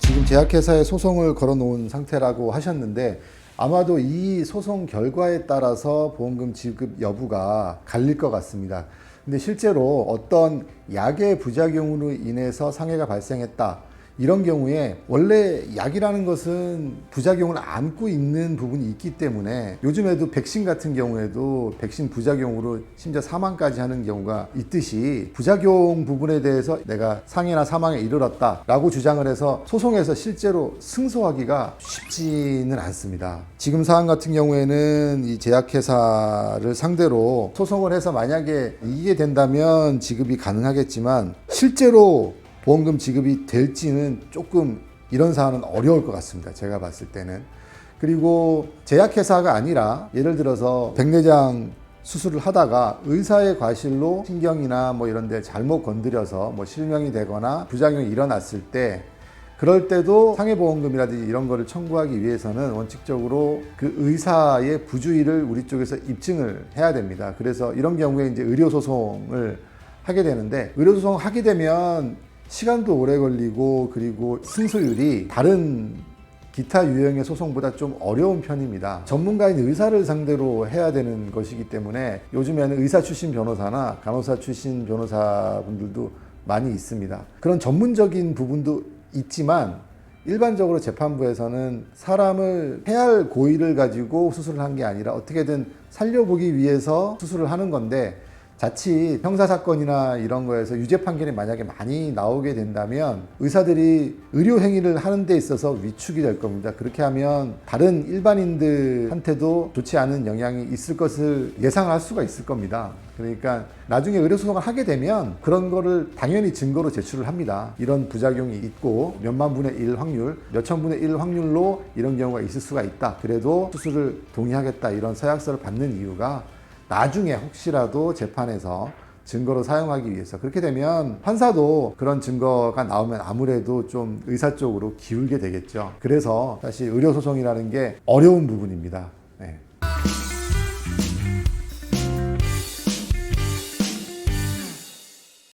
제약회사에 소송을 걸어놓은 상태라고 하셨는데 아마도 이 소송 결과에 따라서 보험금 지급 여부가 갈릴 것 같습니다. 근데 실제로 어떤 약의 부작용으로 인해서 상해가 발생했다. 이런 경우에 원래 약이라는 것은 부작용을 안고 있는 부분이 있기 때문에 요즘에도 백신 같은 경우에도 백신 부작용으로 심지어 사망까지 하는 경우가 있듯이 부작용 부분에 대해서 내가 상해나 사망에 이르렀다라고 주장을 해서 소송에서 실제로 승소하기가 쉽지는 않습니다. 지금 사안 같은 경우에는 이 제약회사를 상대로 소송을 해서 만약에 이기게 된다면 지급이 가능하겠지만 실제로 보험금 지급이 될지는 조금 이런 사안은 어려울 것 같습니다. 제가 봤을 때는. 그리고 제약회사가 아니라 예를 들어서 백내장 수술을 하다가 의사의 과실로 신경이나 뭐 이런 데 잘못 건드려서 뭐 실명이 되거나 부작용이 일어났을 때 그럴 때도 상해보험금이라든지 이런 거를 청구하기 위해서는 원칙적으로 그 의사의 부주의를 우리 쪽에서 입증을 해야 됩니다. 그래서 이런 경우에 이제 의료소송을 하게 되는데 의료소송을 하게 되면 시간도 오래 걸리고 그리고 승소율이 다른 기타 유형의 소송보다 좀 어려운 편입니다. 전문가인 의사를 상대로 해야 되는 것이기 때문에 요즘에는 의사 출신 변호사나 간호사 출신 변호사분들도 많이 있습니다. 그런 전문적인 부분도 있지만 일반적으로 재판부에서는 사람을 해할 고의를 가지고 수술을 한 게 아니라 어떻게든 살려보기 위해서 수술을 하는 건데 자칫 형사사건이나 이런 거에서 유죄 판결이 만약에 많이 나오게 된다면 의사들이 의료 행위를 하는 데 있어서 위축이 될 겁니다. 그렇게 하면 다른 일반인들한테도 좋지 않은 영향이 있을 것을 예상을 할 수가 있을 겁니다. 그러니까 나중에 의료소송을 하게 되면 그런 거를 당연히 증거로 제출을 합니다. 이런 부작용이 있고 몇만 분의 일 확률, 몇천 분의 일 확률로 이런 경우가 있을 수가 있다. 그래도 수술을 동의하겠다. 이런 서약서를 받는 이유가 나중에 혹시라도 재판에서 증거로 사용하기 위해서 그렇게 되면 판사도 그런 증거가 나오면 아무래도 좀 의사 쪽으로 기울게 되겠죠. 그래서 사실 의료 소송이라는 게 어려운 부분입니다. 네.